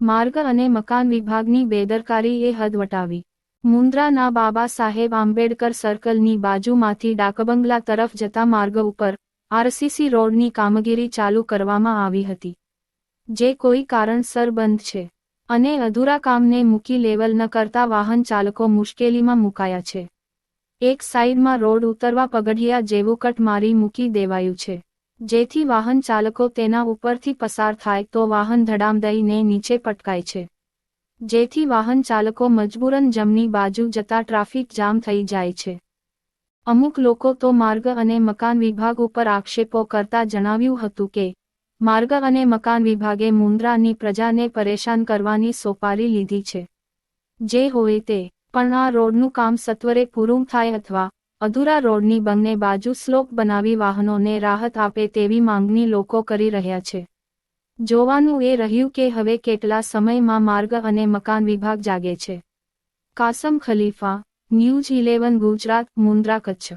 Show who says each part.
Speaker 1: માર્ગ અને મકાન વિભાગની બેદરકારી એ હદ વટાવી મુન્દ્રાના બાબા સાહેબ આંબેડકર સર્કલની બાજુમાંથી ડાકબંગલા તરફ જતા માર્ગ ઉપર આરસીસી રોડની કામગીરી ચાલુ કરવામાં આવી હતી. જે કોઈ કારણસર બંધ છે અને અધૂરા કામને મૂકી લેવલ ન કરતા વાહન ચાલકો મુશ્કેલીમાં મુકાયા છે. એક સાઈડમાં રોડ ઉતરવા પગઢિયા જેવું કટ મારી મૂકી દેવાયું છે. જેથી વાહન ચાલકો તેના ઉપરથી પસાર થાય તો વાહન ધડામ દઈને નીચે પટકાય છે. જેથી વાહન ચાલકો મજબૂરન જમની બાજુ જતા ટ્રાફિક જામ થઈ જાય છે. અમુક લોકો તો માર્ગ અને મકાન વિભાગ ઉપર આક્ષેપો કરતા જણાવ્યું હતું કે, માર્ગ અને મકાન વિભાગે મુન્દ્રાની પ્રજાને પરેશાન કરવાની સોપારી લીધી છે. જે હોય તે પણ આ રોડનું કામ સત્વરે પૂરું થાય અથવા અધૂરા રોડની બંને બાજુ સ્લોપ બનાવી વાહનોને રાહત આપે તેવી માંગણી લોકો કરી રહ્યા છે. જોવાનું એ રહ્યું કે હવે કેટલા સમયમાં માર્ગ અને મકાન વિભાગ જાગે છે. Kasam Khalifa, news eleven, Gujarat, Mundra, Kutch.